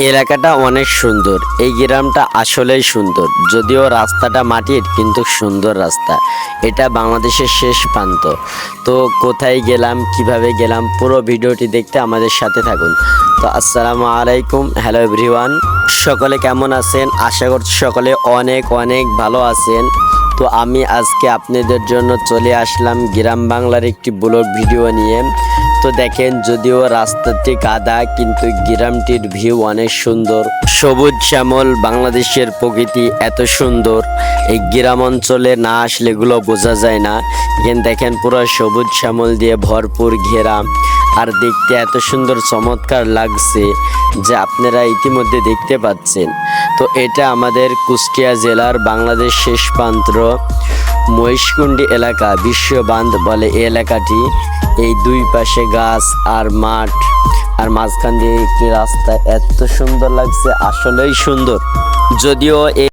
এলাকাটা অনেক সুন্দর। এই গ্রামটা আসলেই সুন্দর। যদিও রাস্তাটা মাটির, কিন্তু সুন্দর রাস্তা। এটা বাংলাদেশের শেষ প্রান্ত। তো কোথায় গেলাম, কীভাবে গেলাম, পুরো ভিডিওটি দেখতে আমাদের সাথে থাকুন। তো আসসালামু আলাইকুম, হ্যালো এভরিওয়ান। সকলে কেমন আছেন? আশা করছি সকলে অনেক অনেক ভালো আছেন। তো আমি আজকে আপনাদের জন্য চলে আসলাম গ্রাম বাংলার একটি ব্লগ ভিডিও নিয়ে। তো দেখেন, যদিও রাস্তাটি কাদা কিন্তু গ্রামটির ভিউ অনেক সুন্দর। সবুজ শ্যামল, বাংলাদেশের প্রকৃতি এত সুন্দর। এই গ্রাম অঞ্চলে না আসলে এগুলো বোঝা যায় না। এখানে দেখেন, পুরো সবুজ শ্যামল দিয়ে ভরপুর ঘেরা। আর দেখতে এত সুন্দর, চমৎকার লাগছে যে আপনারা ইতিমধ্যে দেখতে পাচ্ছেন। তো এটা আমাদের কুষ্টিয়া জেলার বাংলাদেশ শেষ প্রান্ত। মহিষকুণ্ডি এলাকা বিশ্ববান্ধ বলে এই এলাকাটি। এই দুই পাশে গাছ আর মাঠ আর মাঝখান দিয়ে একটি রাস্তা। এত সুন্দর লাগছে, আসলেই সুন্দর। যদিও এই